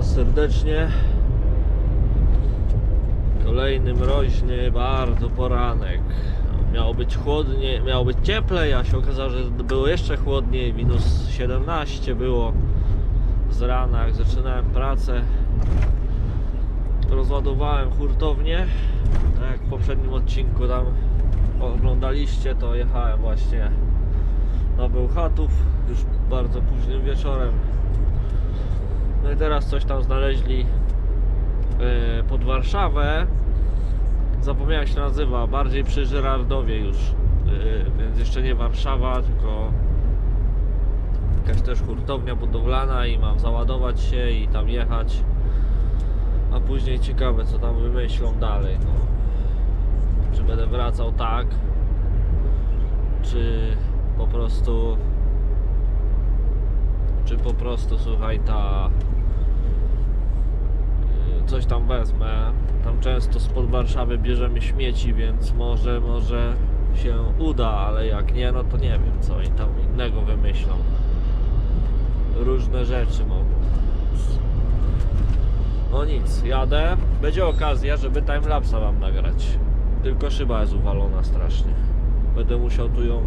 Was serdecznie. Kolejny mroźny, bardzo poranek. Miało być chłodnie, miało być cieplej, a się okazało, że było jeszcze chłodniej. Minus 17 było z rana, jak zaczynałem pracę. Rozładowałem hurtownię. Tak jak w poprzednim odcinku tam oglądaliście, to jechałem właśnie na Bełchatów już bardzo późnym wieczorem. No i teraz coś tam znaleźli e, pod Warszawę. Zapomniałem się nazywa, bardziej przy Żyrardowie już. E, więc jeszcze nie Warszawa, tylko jakaś też hurtownia budowlana i mam załadować się i tam jechać. A później ciekawe co tam wymyślą dalej. No. Czy będę wracał tak, czy po prostu czy po prostu słuchaj ta y, coś tam wezmę. Tam często spod Warszawy bierzemy śmieci więc może może się uda ale jak nie no to nie wiem co oni tam innego wymyślą. Różne rzeczy mogą no nic, jadę. Będzie okazja, żeby timelapsa wam nagrać. Tylko szyba jest uwalona strasznie. Będę musiał tu ją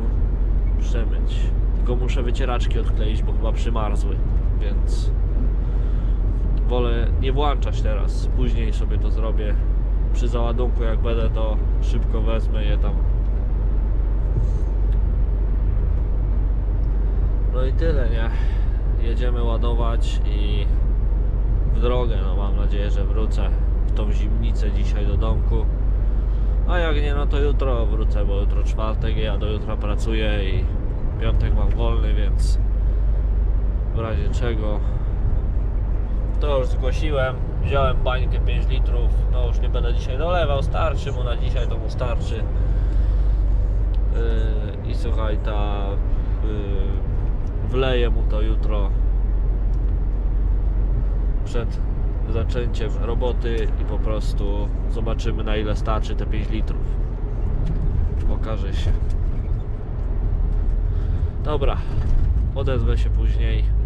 przemyć. Tylko muszę wycieraczki odkleić, bo chyba przymarzły, więc wolę nie włączać teraz. Później sobie to zrobię. Przy załadunku jak będę, to szybko wezmę je tam. No i tyle, nie? Jedziemy ładować i w drogę. No mam nadzieję, że wrócę w tą zimnicę dzisiaj do domku. A jak nie, no to jutro wrócę, bo jutro czwartek, ja do jutra pracuję i piątek mam wolny, więc w razie czego to już zgłosiłem. Wziąłem bańkę 5 litrów, no już nie będę dzisiaj dolewał, starczy mu na dzisiaj, to mu starczy. Yy, I słuchaj, ta yy, wleję mu to jutro przed zaczęciem roboty i po prostu zobaczymy na ile starczy te 5 litrów. Pokaże się. Dobra, odezwę się później.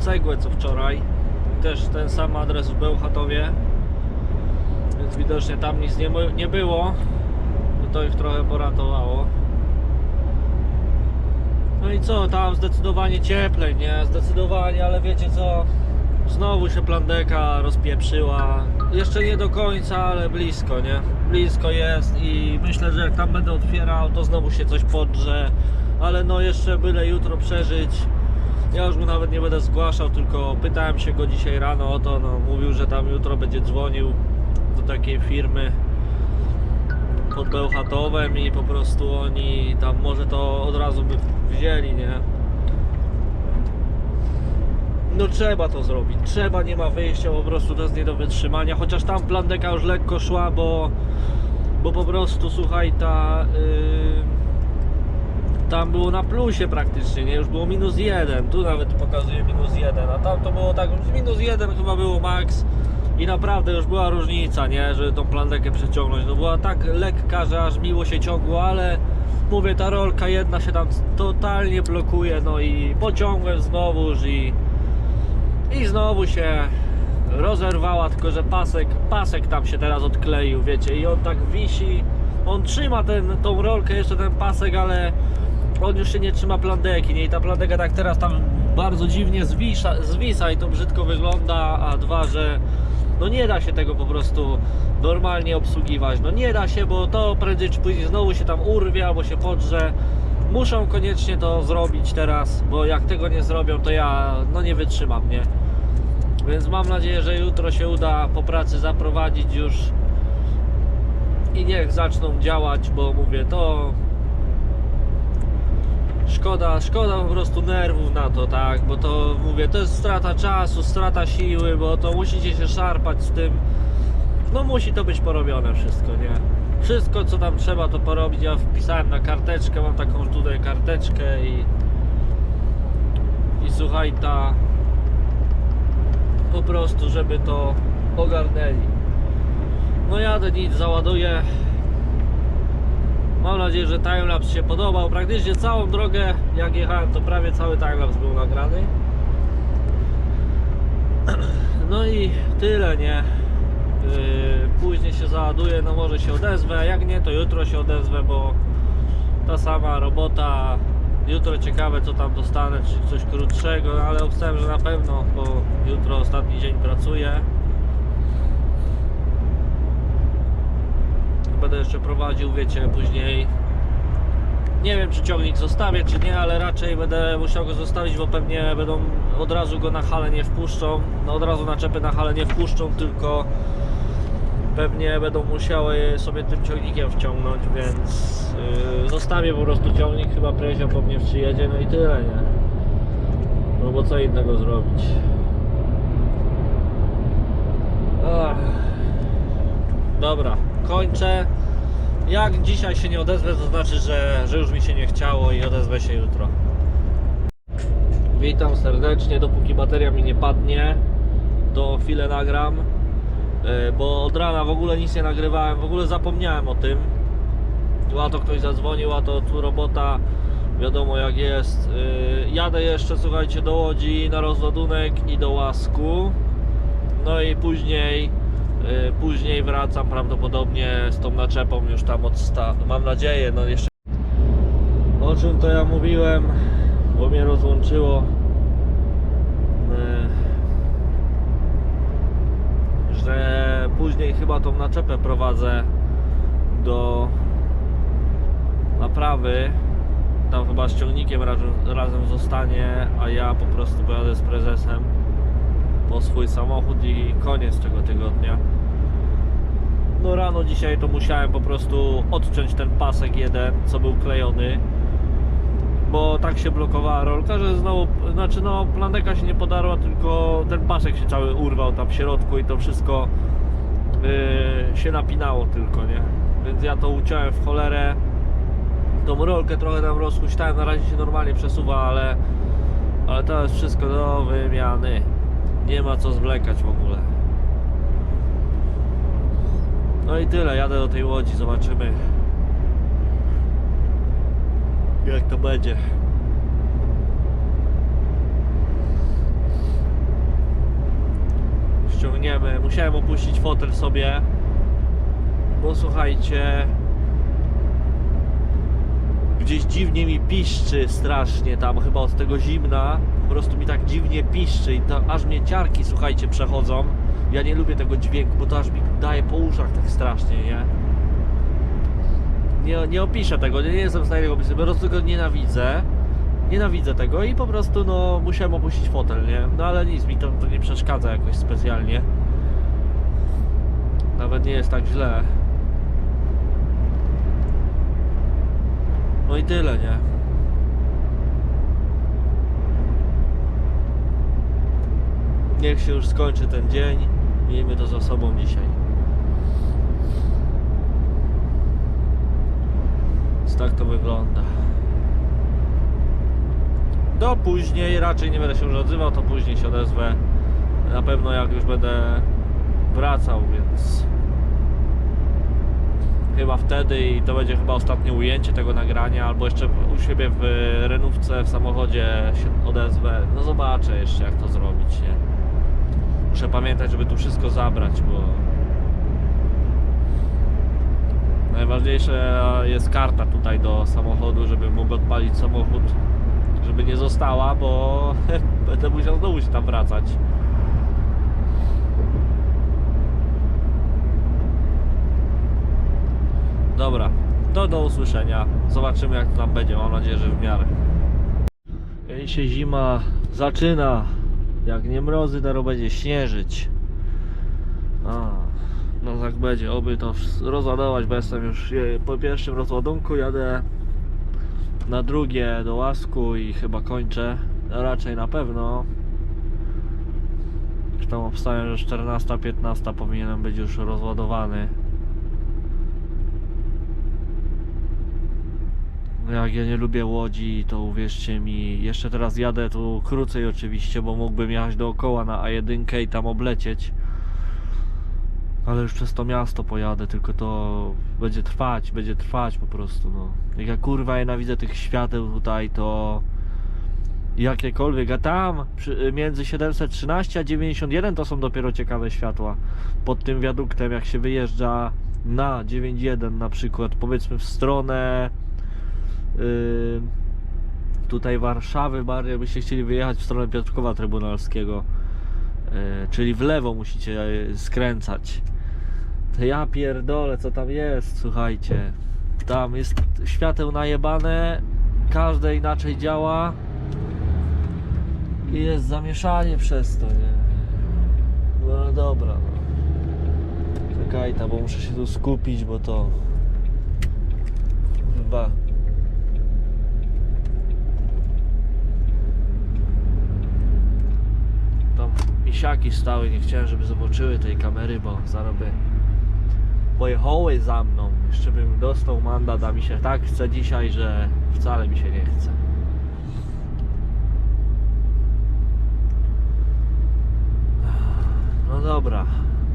Cegłę co wczoraj. Też ten sam adres w Bełchatowie. Więc widocznie tam nic nie, nie było. To ich trochę poratowało. No i co, tam zdecydowanie cieplej, nie? Zdecydowanie, ale wiecie co? Znowu się plandeka rozpieprzyła. Jeszcze nie do końca, ale blisko, nie? Blisko jest i myślę, że jak tam będę otwierał, to znowu się coś podrze. Ale no jeszcze byle jutro przeżyć. Ja już mu nawet nie będę zgłaszał, tylko pytałem się go dzisiaj rano o to, no mówił, że tam jutro będzie dzwonił do takiej firmy pod Bełchatowem i po prostu oni tam może to od razu by wzięli, nie? No trzeba to zrobić, trzeba, nie ma wyjścia, po prostu to jest nie do wytrzymania, chociaż tam plandeka już lekko szła, bo, bo po prostu słuchaj, ta yy, tam było na plusie praktycznie, nie? Już było minus jeden, tu nawet pokazuje minus jeden, a tam to było tak, minus jeden chyba było max. I naprawdę już była różnica, nie? Żeby tą plandekę przeciągnąć, no była tak lekka, że aż miło się ciągło, ale mówię, ta rolka jedna się tam totalnie blokuje, no i pociągłem znowuż i i znowu się rozerwała, tylko że pasek, pasek tam się teraz odkleił, wiecie, i on tak wisi, on trzyma ten, tą rolkę, jeszcze ten pasek, ale on już się nie trzyma plandeki, nie, i ta plandeka tak teraz tam bardzo dziwnie zwisa, zwisa i to brzydko wygląda, a dwa, że no nie da się tego po prostu normalnie obsługiwać, no nie da się, bo to prędzej czy później znowu się tam urwie albo się podrze, muszą koniecznie to zrobić teraz, bo jak tego nie zrobią, to ja no nie wytrzymam, nie? Więc mam nadzieję, że jutro się uda po pracy zaprowadzić już i niech zaczną działać, bo mówię, to szkoda, szkoda po prostu nerwów na to, tak, bo to mówię, to jest strata czasu, strata siły, bo to musicie się szarpać z tym, no musi to być porobione wszystko, nie? Wszystko co tam trzeba to porobić, ja wpisałem na karteczkę, mam taką tutaj karteczkę i i słuchaj ta po prostu, żeby to ogarnęli. No jadę nic, załaduję. Mam nadzieję, że timelapse się podobał. Praktycznie całą drogę jak jechałem, to prawie cały timelapse był nagrany. No i tyle, nie? Yy, później się załaduję, no może się odezwę, jak nie, to jutro się odezwę, bo ta sama robota. Jutro ciekawe co tam dostanę, czy coś krótszego, no ale obstawiam, że na pewno, bo jutro ostatni dzień pracuję. Będę jeszcze prowadził, wiecie, później. Nie wiem, czy ciągnik zostawię, czy nie, ale raczej będę musiał go zostawić, bo pewnie będą od razu go na halę nie wpuszczą. No od razu naczepy na halę nie wpuszczą, tylko pewnie będą musiały sobie tym ciągnikiem wciągnąć, więc yy, zostawię po prostu ciągnik, chyba Prezio po mnie przyjedzie, no i tyle, nie? No bo co innego zrobić? Ach. Dobra, kończę. Jak dzisiaj się nie odezwę, to znaczy, że, że już mi się nie chciało i odezwę się jutro. Witam serdecznie, dopóki bateria mi nie padnie, to chwilę nagram. E, bo od rana w ogóle nic nie nagrywałem, w ogóle zapomniałem o tym. A to ktoś zadzwonił, a to tu robota, wiadomo jak jest. E, Jadę jeszcze, słuchajcie, do Łodzi na rozładunek i do Łasku. No i później, później wracam prawdopodobnie z tą naczepą już tam odsta... Mam nadzieję, no jeszcze... O czym to ja mówiłem, bo mnie rozłączyło. E, że później chyba tą naczepę prowadzę do naprawy. Tam chyba z ciągnikiem razem, razem zostanie, a ja po prostu pojadę z prezesem po swój samochód i koniec tego tygodnia. No rano dzisiaj to musiałem po prostu odciąć ten pasek jeden, co był klejony bo tak się blokowała rolka, że znowu, znaczy no plandeka się nie podarła, tylko ten pasek się cały urwał tam w środku i to wszystko yy, się napinało tylko, nie? Więc ja to uciąłem w cholerę, tą rolkę trochę tam rozhuśtałem, na razie się normalnie przesuwa, ale, ale to jest wszystko do wymiany. Nie ma co zwlekać w ogóle. No i tyle, jadę do tej łodzi, zobaczymy jak to będzie. Ściągniemy, musiałem opuścić fotel sobie, bo słuchajcie, gdzieś dziwnie mi piszczy strasznie tam, chyba od tego zimna, po prostu mi tak dziwnie piszczy i to aż mnie ciarki, słuchajcie, przechodzą. Ja nie lubię tego dźwięku, bo to aż mi daje po uszach tak strasznie, nie? Nie, nie opiszę tego, nie, nie jestem w stanie tego opisać, po prostu go nienawidzę. Nienawidzę tego i po prostu no musiałem opuścić fotel, nie? No ale nic, mi to, to nie przeszkadza jakoś specjalnie. Nawet nie jest tak źle. No i tyle, nie? Niech się już skończy ten dzień. Miejmy to za sobą dzisiaj. Więc tak to wygląda. Do później, raczej nie będę się już odzywał, to później się odezwę. Na pewno jak już będę wracał, więc chyba wtedy i to będzie chyba ostatnie ujęcie tego nagrania, albo jeszcze u siebie w renówce w samochodzie się odezwę. No zobaczę jeszcze jak to zrobić, nie? Muszę pamiętać, żeby tu wszystko zabrać, bo najważniejsze jest karta tutaj do samochodu, żeby mógł odpalić samochód, żeby nie została, bo będę musiał znowu się tam wracać. Dobra, to do usłyszenia. Zobaczymy jak to tam będzie. Mam nadzieję, że w miarę. Jej się zima zaczyna. Jak nie mrozy, to będzie śnieżyć. A, no tak będzie. Oby to rozładować, bo jestem już po pierwszym rozładunku. Jadę na drugie do łasku i chyba kończę. Raczej na pewno. Zresztą obstawiam, że 14-15 powinienem być już rozładowany. No Jak ja nie lubię łodzi, to uwierzcie mi, jeszcze teraz jadę tu krócej oczywiście, bo mógłbym jechać dookoła na A1 i tam oblecieć. Ale już przez to miasto pojadę, tylko to będzie trwać, będzie trwać po prostu, no. Jak ja kurwa nienawidzę tych świateł tutaj, to jakiekolwiek, a tam przy, między 713 a 91 to są dopiero ciekawe światła. Pod tym wiaduktem, jak się wyjeżdża na 91 na przykład, powiedzmy w stronę tutaj Warszawy bardziej byście chcieli wyjechać w stronę Piotrkowa Trybunalskiego yy, czyli w lewo musicie yy, skręcać. Ja pierdolę co tam jest słuchajcie. Tam jest świateł najebane każde inaczej działa. I jest zamieszanie przez to nie? No dobra no. czekaj ta bo muszę się tu skupić bo to chyba tam misiaki stały, nie chciałem, żeby zobaczyły tej kamery, bo by pojechały za mną. Jeszcze bym dostał mandat, a mi się tak chce dzisiaj, że wcale mi się nie chce. No dobra,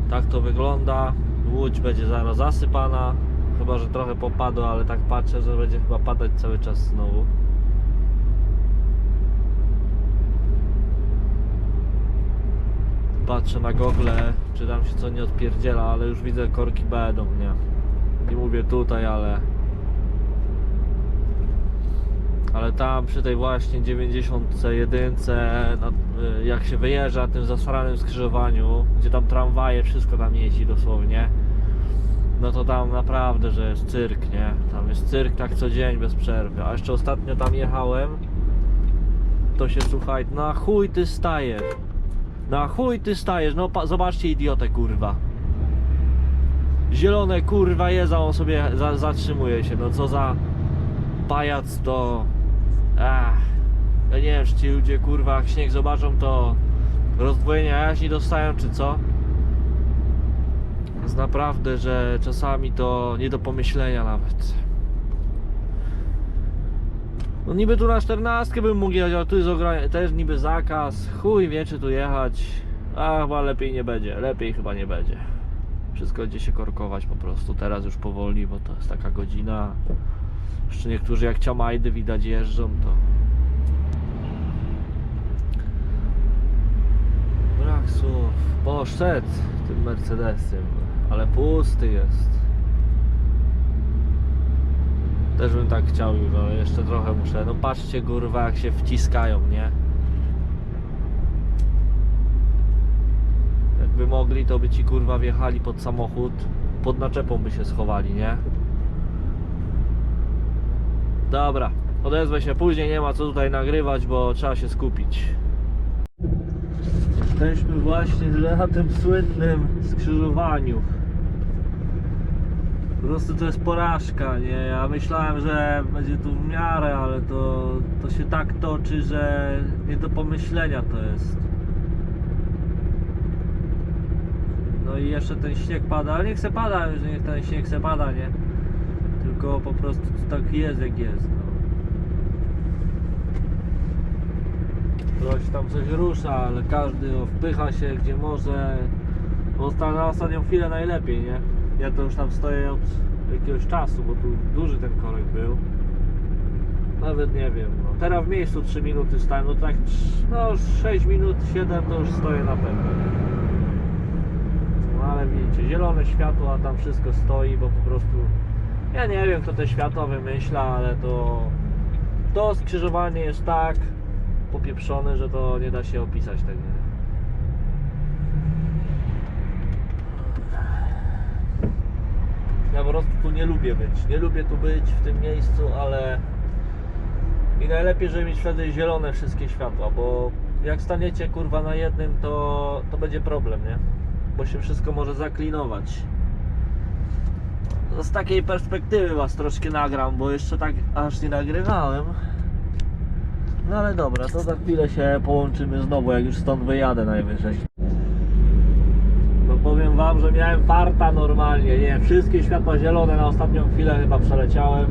tak to wygląda. Łódź będzie zaraz zasypana. Chyba, że trochę popadło, ale tak patrzę, że będzie chyba padać cały czas znowu. Patrzę na gogle, czy tam się co nie odpierdziela, ale już widzę korki będą, nie? Nie mówię tutaj, ale... Ale tam przy tej właśnie 91, na- y, jak się wyjeżdża na tym zasranym skrzyżowaniu, gdzie tam tramwaje, wszystko tam jeździ dosłownie, no to tam naprawdę, że jest cyrk, nie? Tam jest cyrk tak co dzień bez przerwy. A jeszcze ostatnio tam jechałem, to się słuchaj, na chuj ty stajesz. Na chuj ty stajesz, no zobaczcie idiotę kurwa. Zielone kurwa jest, a on sobie za, zatrzymuje się, no co za pajac to... Ach, ja nie wiem, czy ci ludzie kurwa jak śnieg zobaczą to rozdwojenia jaźni dostają, czy co? Jest naprawdę, że czasami to nie do pomyślenia nawet. No niby tu na 14 bym mógł jechać, ale tu jest ograniczenie, też niby zakaz. Chuj wie czy tu jechać. A chyba lepiej nie będzie, lepiej chyba nie będzie. Wszystko będzie się korkować po prostu. Teraz już powoli, bo to jest taka godzina. Jeszcze niektórzy jak ciamajdy widać jeżdżą, to brak słów. Poszedł tym Mercedesem, ale pusty jest. Też bym tak chciał już, jeszcze trochę muszę. No patrzcie kurwa jak się wciskają, nie? Jakby mogli, to by ci kurwa wjechali pod samochód, pod naczepą by się schowali, nie? Dobra, odezwę się później, nie ma co tutaj nagrywać, bo trzeba się skupić. Jesteśmy właśnie na tym słynnym skrzyżowaniu. Po prostu to jest porażka, nie? Ja myślałem, że będzie tu w miarę, ale to, to się tak toczy, że nie do pomyślenia to jest. No i jeszcze ten śnieg pada, ale niech se pada, że niech ten śnieg se pada, nie? Tylko po prostu tak jest jak jest, no. Ktoś tam coś rusza, ale każdy wpycha się gdzie może. Bo na ostatnią chwilę najlepiej, nie? Ja to już tam stoję od jakiegoś czasu, bo tu duży ten korek był. Nawet nie wiem, no. Teraz w miejscu 3 minuty stałem, no tak, no 6 minut, 7 to już stoję na pewno. No ale widzicie, zielone światło, a tam wszystko stoi, bo po prostu ja nie wiem kto te światła wymyśla, ale to to skrzyżowanie jest tak popieprzone, że to nie da się opisać tego. Ja po prostu tu nie lubię być. Nie lubię tu być w tym miejscu, ale i najlepiej, żeby mieć wtedy zielone wszystkie światła, bo jak staniecie kurwa na jednym, to, to będzie problem, nie? Bo się wszystko może zaklinować. No Z takiej perspektywy was troszkę nagram, bo jeszcze tak aż nie nagrywałem. No ale dobra, to za chwilę się połączymy znowu, jak już stąd wyjadę najwyżej. Wam, że miałem farta normalnie, nie, wszystkie światła zielone na ostatnią chwilę chyba przeleciałem.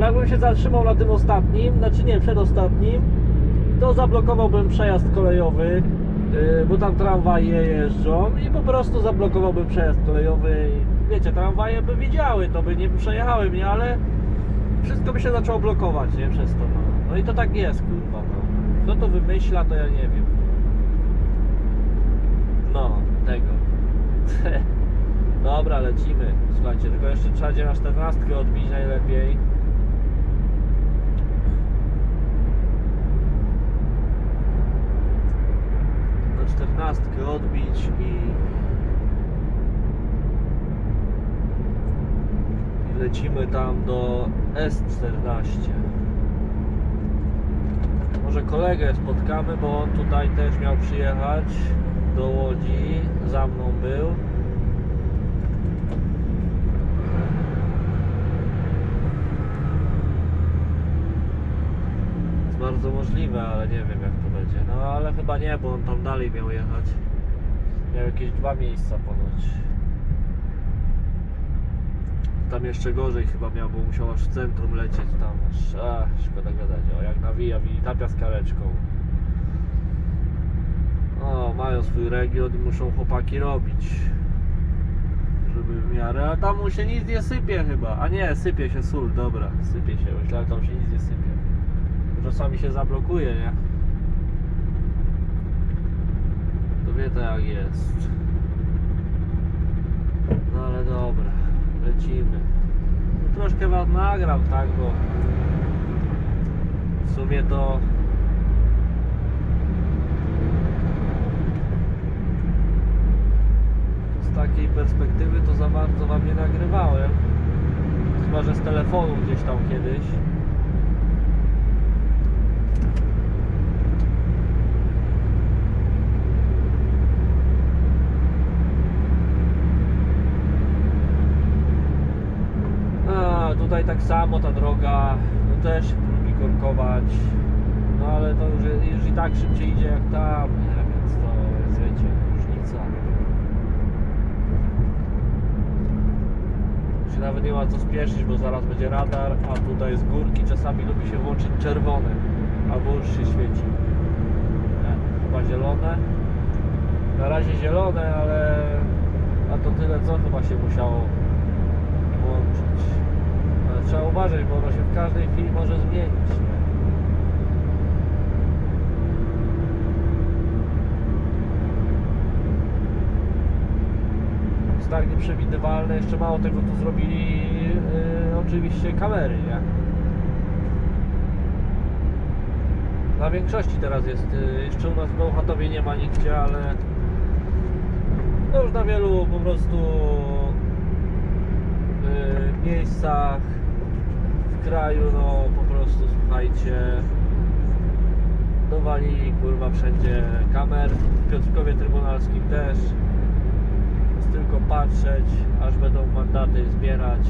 Jakbym się zatrzymał na tym ostatnim, znaczy nie, przedostatnim, to zablokowałbym przejazd kolejowy, yy, bo tam tramwaje jeżdżą i po prostu zablokowałbym przejazd kolejowy wiecie, tramwaje by widziały, to by nie przejechały mnie, ale wszystko by się zaczęło blokować, nie? Przez to, no. No i to tak jest, kurwa, no. Kto to wymyśla, to ja nie wiem. No, tego. Dobra, lecimy. Słuchajcie, tylko jeszcze trzeba gdzie na 14 odbić najlepiej. Na 14 odbić i i lecimy tam do S14. Może kolegę spotkamy, bo on tutaj też miał przyjechać do Łodzi. Za mną był. Jest bardzo możliwe, ale nie wiem jak to będzie. No ale chyba nie, bo on tam dalej miał jechać. Miał jakieś dwa miejsca ponoć. Tam jeszcze gorzej chyba miał, bo musiał aż w centrum lecieć tam. Aż, a, szkoda gadać. O, jak nawija, tapia z kareczką. O, mają swój region i muszą chłopaki robić. Żeby w miarę. A tam mu się nic nie sypie chyba. A nie, sypie się sól, dobra. Sypie się. Myślałem, tam się nic nie sypie. Czasami się zablokuje, nie? To wie to jak jest. No ale dobra, lecimy. No, troszkę was nagram, tak, bo w sumie to z takiej perspektywy to za bardzo wam nie nagrywałem. Chyba, że z telefonu gdzieś tam kiedyś. A, tutaj tak samo ta droga, no też lubi korkować. No ale to już, już i tak szybciej idzie jak tam, nie? więc to jest, wiecie, różnica. Się nawet nie ma co spieszyć, bo zaraz będzie radar, a tutaj z górki czasami lubi się włączyć czerwone, albo już się świeci. Nie? Chyba zielone. Na razie zielone, ale A to tyle co chyba się musiało włączyć. Ale trzeba uważać, bo ono się w każdej chwili może zmienić. nie? Tak nieprzewidywalne, jeszcze mało tego tu zrobili yy, oczywiście kamery, nie? Na większości teraz jest, yy, jeszcze u nas w Bełchatowie nie ma nigdzie, ale no już na wielu po prostu yy, miejscach w kraju, no po prostu słuchajcie, dowalili kurwa wszędzie kamer, w Piotrkowie Trybunalskim też. Tylko patrzeć, aż będą mandaty zbierać.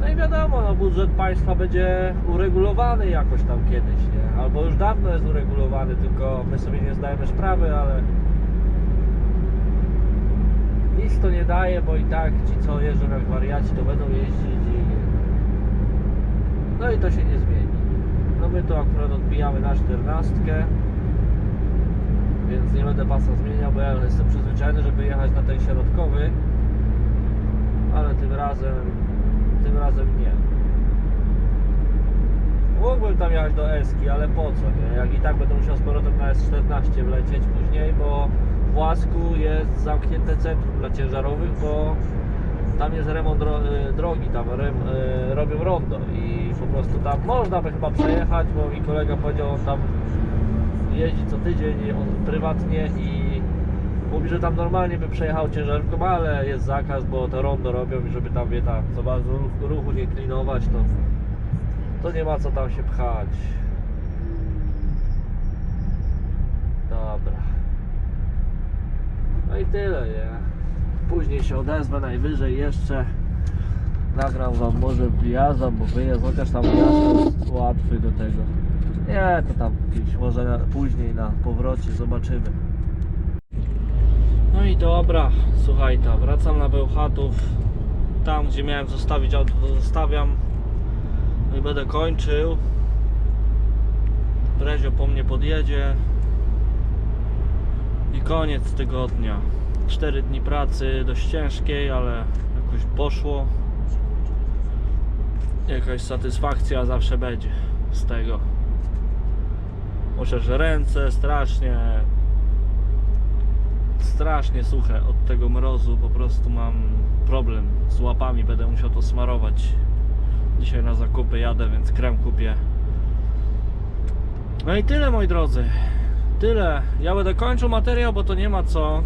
No i wiadomo, no budżet państwa będzie uregulowany jakoś tam kiedyś, nie? Albo już dawno jest uregulowany, tylko my sobie nie zdajemy sprawy, ale nic to nie daje, bo i tak ci co jeżdżą jak wariaci to będą jeździć i no i to się nie zmieni. No my to akurat odbijamy na czternastkę więc nie będę pasa zmieniał, bo ja jestem przyzwyczajony, żeby jechać na ten środkowy ale tym razem tym razem nie mógłbym tam jechać do Eski, ale po co, nie? jak i tak będę musiał z powrotem na S14 wlecieć później, bo w Łasku jest zamknięte centrum dla ciężarowych, bo tam jest remont y, drogi, tam rem, y, robią rondo i po prostu tam można by chyba przejechać, bo mi kolega powiedział, on tam jeździ co tydzień on prywatnie i mówi, że tam normalnie by przejechał ciężarówką, ale jest zakaz, bo to rondo robią i żeby tam wie tam co bardzo ruch, ruchu nie klinować, to, to nie ma co tam się pchać. Dobra. No i tyle, nie? Później się odezwę najwyżej jeszcze. Nagram wam może wyjazd, bo wyjazd, chociaż tam wyjazd jest łatwy do tego. Nie, to tam gdzieś może na, później na powrocie zobaczymy. No i dobra, słuchaj ta, wracam na Bełchatów. Tam gdzie miałem zostawić auto, to zostawiam. No i będę kończył. Brezio po mnie podjedzie. I koniec tygodnia. 4 dni pracy, dość ciężkiej, ale jakoś poszło. Jakaś satysfakcja zawsze będzie z tego. Chociaż ręce strasznie strasznie suche od tego mrozu, po prostu mam problem z łapami, będę musiał to smarować. Dzisiaj na zakupy jadę, więc krem kupię. No i tyle moi drodzy. Tyle. Ja będę kończył materiał, bo to nie ma co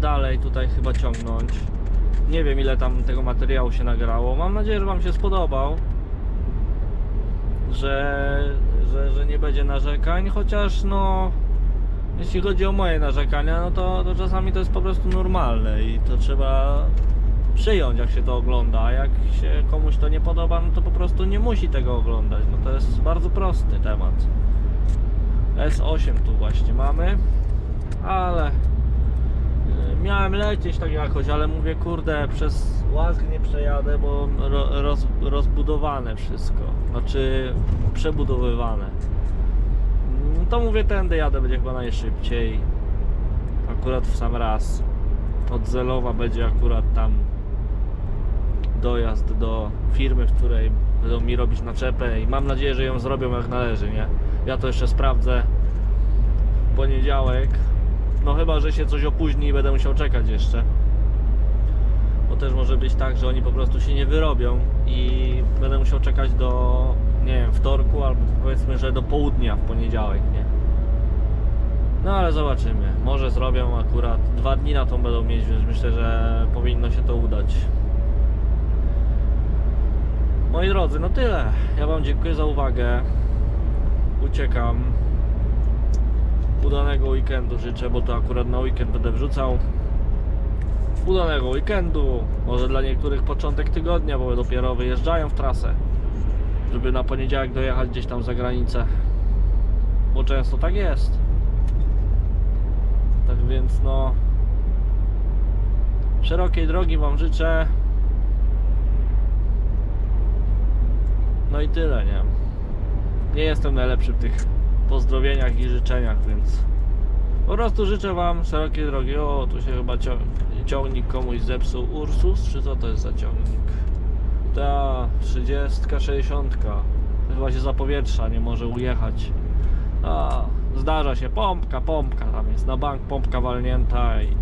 dalej tutaj chyba ciągnąć. Nie wiem ile tam tego materiału się nagrało. Mam nadzieję, że Wam się spodobał. Że, że, że nie będzie narzekań, chociaż no jeśli chodzi o moje narzekania, no to, to czasami to jest po prostu normalne i to trzeba przyjąć jak się to ogląda, a jak się komuś to nie podoba, no to po prostu nie musi tego oglądać. No to jest bardzo prosty temat. S8 tu właśnie mamy, ale miałem lecieć tak jakoś, ale mówię kurde, przez łask nie przejadę, bo ro, roz, rozbudowane wszystko, znaczy przebudowywane. To mówię tędy jadę, będzie chyba najszybciej. Akurat w sam raz. Od Zelowa będzie akurat tam dojazd do firmy, w której będą mi robić naczepę i mam nadzieję, że ją zrobią jak należy, nie? Ja to jeszcze sprawdzę w poniedziałek. No chyba, że się coś opóźni i będę musiał czekać jeszcze. Bo też może być tak, że oni po prostu się nie wyrobią i będę musiał czekać do, nie wiem, wtorku albo powiedzmy, że do południa w poniedziałek, nie? No ale zobaczymy. Może zrobią akurat dwa dni na to będą mieć, więc myślę, że powinno się to udać. Moi drodzy, no tyle. Ja Wam dziękuję za uwagę. Uciekam. Udanego weekendu życzę, bo to akurat na weekend będę wrzucał. Udanego weekendu. Może dla niektórych początek tygodnia, bo dopiero wyjeżdżają w trasę. Żeby na poniedziałek dojechać gdzieś tam za granicę. Bo często tak jest. Tak więc no. Szerokiej drogi Wam życzę. No i tyle, nie? Nie jestem najlepszy w tych pozdrowieniach i życzeniach, więc Po prostu życzę Wam szerokiej drogi. O, tu się chyba cią ciągnik komuś zepsuł. Ursus, czy co to jest za ciągnik? Ta 30, 60. Chyba się zapowietrza, nie może ujechać. A, zdarza się, pompka, pompka tam jest. Na bank pompka walnięta i...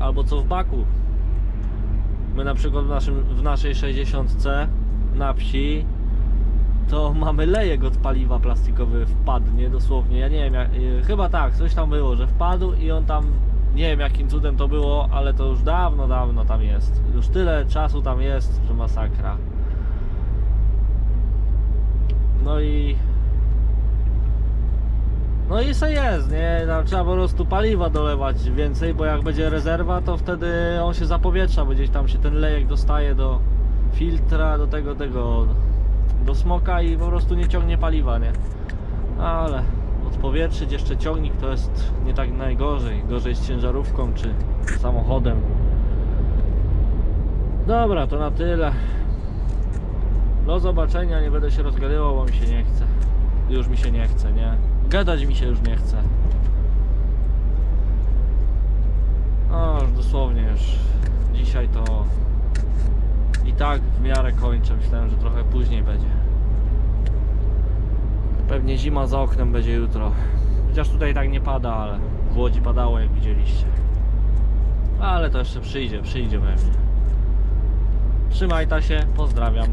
Albo co w baku. My na przykład w, naszym, w naszej 60 na wsi to mamy lejek od paliwa plastikowy wpadnie dosłownie. Ja nie wiem, jak, y, chyba tak, coś tam było, że wpadł i on tam nie wiem jakim cudem to było, ale to już dawno, dawno tam jest. Już tyle czasu tam jest, że masakra. No i no i se jest, nie? Tam trzeba po prostu paliwa dolewać więcej, bo jak będzie rezerwa, to wtedy on się zapowietrza, bo gdzieś tam się ten lejek dostaje do filtra, do tego, tego, do smoka i po prostu nie ciągnie paliwa, nie? Ale odpowietrzyć jeszcze ciągnik to jest nie tak najgorzej. Gorzej z ciężarówką czy samochodem. Dobra, to na tyle. Do zobaczenia, nie będę się rozgadywał, bo mi się nie chce. Już mi się nie chce, nie? Gadać mi się już nie chce. No, już dosłownie już. Dzisiaj to tak w miarę kończę. Myślałem, że trochę później będzie. Pewnie zima za oknem będzie jutro. Chociaż tutaj tak nie pada, ale w Łodzi padało jak widzieliście. Ale to jeszcze przyjdzie, przyjdzie pewnie. Trzymaj ta się, pozdrawiam.